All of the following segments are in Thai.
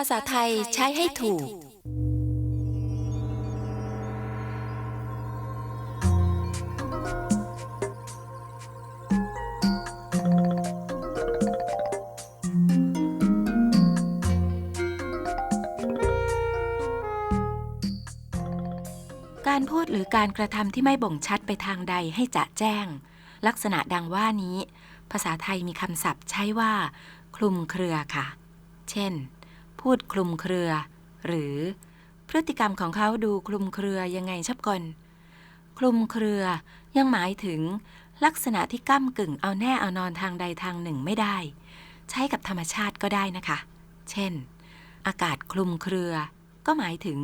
ภาษาไทยใช้ให้ถูก การพูดหรือการกระทำที่ไม่บ่งชัดไปทางใดให้จะแจ้ง ลักษณะดังว่านี้ ภาษาไทยมีคำศัพท์ใช้ว่า คลุมเครือค่ะ เช่น พูดคลุมเครือ หรือ พฤติกรรมของเขาดูคลุมเครือยังไงชับกลคลุมเครือยังหมายถึงลักษณะที่ก้ากึ่งเอาแน่เอานอนทางใดทางหนึ่งไม่ได้ ใช้กับธรรมชาติก็ได้นะคะ เช่น อากาศคลุมเครือ ก็หมายถึง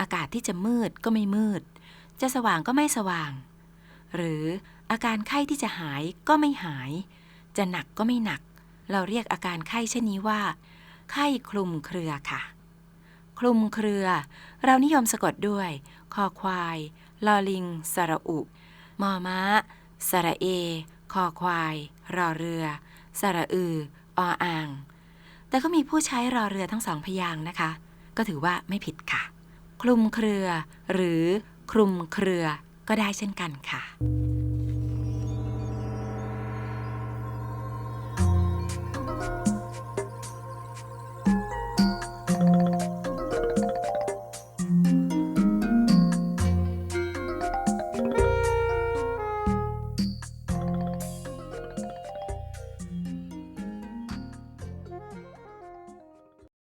อากาศที่จะมืดก็ไม่มืด จะสว่างก็ไม่สว่าง หรืออาการไข้ที่จะหายก็ไม่หาย จะหนักก็ไม่หนัก เราเรียกอาการไข้เช่นนี้ว่า ไข้คลุมเครือค่ะ คลุมเครือ เรานิยมสะกดด้วย คอควาย ลอลิง สระอุ มอม้า สระเอ คอควาย รอเรือ สระอือ ออ่าง แต่ก็มีผู้ใช้รอเรือทั้งสองพยางค์นะคะ ก็ถือว่าไม่ผิดค่ะ คลุมเครือ หรือคลุมเครือก็ได้เช่นกันค่ะ